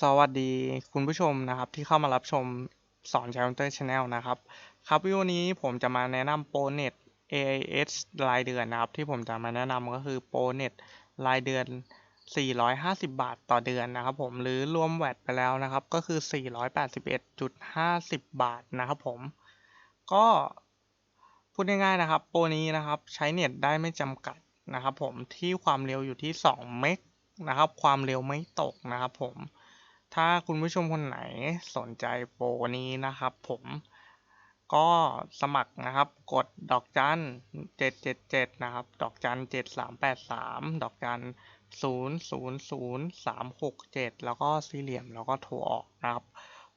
สวัสดีคุณผู้ชมนะครับที่เข้ามารับชมสอนชา n เตอร์ชาแนลนะครับ ครับวิดีโอนี้ผมจะมาแนะนำโปรเน็ต AIS รายเดือนนะครับ ที่ผมจะมาแนะนำก็คือโปรเน็ตรายเดือน 450 บาทต่อเดือนนะครับผมหรือรวมแวตไปแล้วนะครับ ก็คือ 481.50 บาทนะครับผม ก็พูดง่ายๆนะครับ โปรนี้นะครับใช้เน็ตได้ไม่จำกัดนะครับผมที่ความเร็วอยู่ที่ 2 เมกนะครับความเร็วไม่ตกนะครับผม ถ้าคุณผู้ชมคนไหนสนใจโปรนี้นะครับ ผมก็สมัครนะครับกดดอกจัน777นะครับ ดอกจัน7383ดอกจัน000367แล้วก็สี่เหลี่ยมแล้วก็โทรออกนะครับ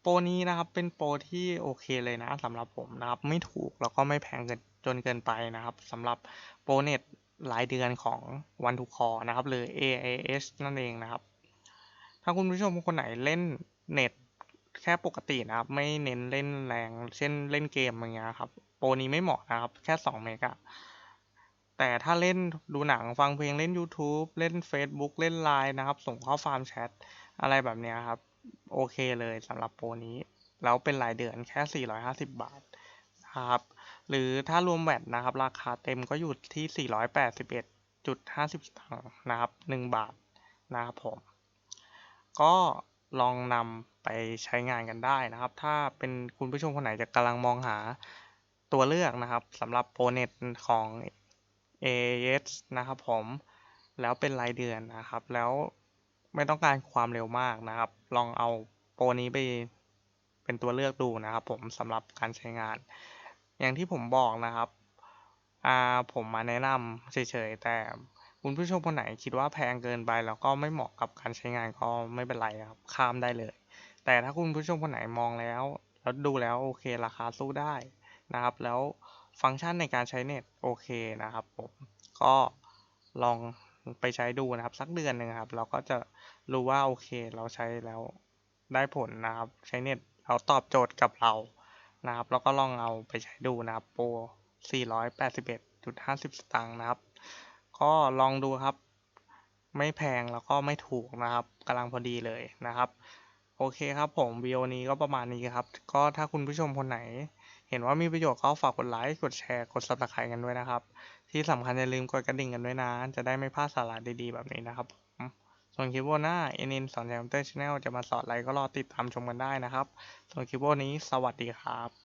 โปรนี้นะครับเป็นโปรที่โอเคเลยนะสำหรับผมนะครับ ไม่ถูกแล้วก็ไม่แพงเกินจนเกินไปนะครับสำหรับโปรเน็ตรายเดือนของวันทุกคอนะครับหรือ AIS นั่นเองนะครับาคุณผู้ชมคนไหนเล่นเน็ตแค่ปกตินะครับ ไม่เน้นเล่นแรงเช่นเล่นเกมอย่างเงี้ยครับโปรนี้ไม่เหมาะนะครับ แค่ 2 เมกะแต่ถ้าเล่นดูหนังฟังเพลงเล่น YouTube เล่น Facebook เล่นไลน์นะครับ ส่งข้อความแชทอะไรแบบเนี้ยครับ โอเคเลยสำหรับโปรนี้ แล้วเป็นรายเดือนแค่ 450 บาทนะครับ หรือถ้ารวมแวตนะครับ ราคาเต็มก็อยู่ที่ 481.50สตางค์นะครับ 1 บาทนะครับผม ก็ลองนำไปใช้งานกันได้นะครับ ถ้าเป็นคุณผู้ชมคนไหนจะกำลังมองหาตัวเลือกนะครับสำหรับโปรเน็ตของ AS นะครับผมแล้วเป็นรายเดือนนะครับ แล้วไม่ต้องการความเร็วมากนะครับ ลองเอาโปรนี้ไปเป็นตัวเลือกดูนะครับ ผมสำหรับการใช้งาน อย่างที่ผมบอกนะครับอ่าผมมาแนะนำเฉยๆแต่ คุณผู้ชมคนไหนคิดว่าแพงเกินไปแล้วก็ไม่เหมาะกับการใช้งานก็ไม่เป็นไรครับข้ามได้เลย แต่ถ้าคุณผู้ชมคนไหนมองแล้ว แล้วดูแล้วโอเคราคาสู้ได้นะครับ แล้วฟังก์ชันในการใช้เน็ตโอเคนะครับผมก็ลองไปใช้ดูนะครับ สักเดือนหนึ่งครับ เราก็จะรู้ว่าโอเคเราใช้แล้วได้ผลนะครับ ใช้เน็ตเราตอบโจทย์กับเรานะครับ แล้วก็ลองเอาไปใช้ดูนะครับโปร481.50 สตางค์นะครับ ก็ลองดูครับ ไม่แพงแล้วก็ไม่ถูกนะครับกำลังพอดีเลยนะครับ โอเคครับผมวิดีโอนี้ก็ประมาณนี้ครับ ก็ถ้าคุณผู้ชมคนไหน เห็นว่ามีประโยชน์ก็ฝากกดไลค์กดแชร์กด subscribe กันด้วยนะครับ ที่สำคัญอย่าลืมกดกระดิ่งกันด้วยนะ จะได้ไม่พลาดสาระดีๆแบบนี้นะครับผมส่วนคลิปวันหน้าเอ็นินสอนแชมเตอร์ชาแนลจะมาสอนอะไรก็รอติดตามชมกันได้นะครับ ส่วนคลิปวันนี้สวัสดีครับ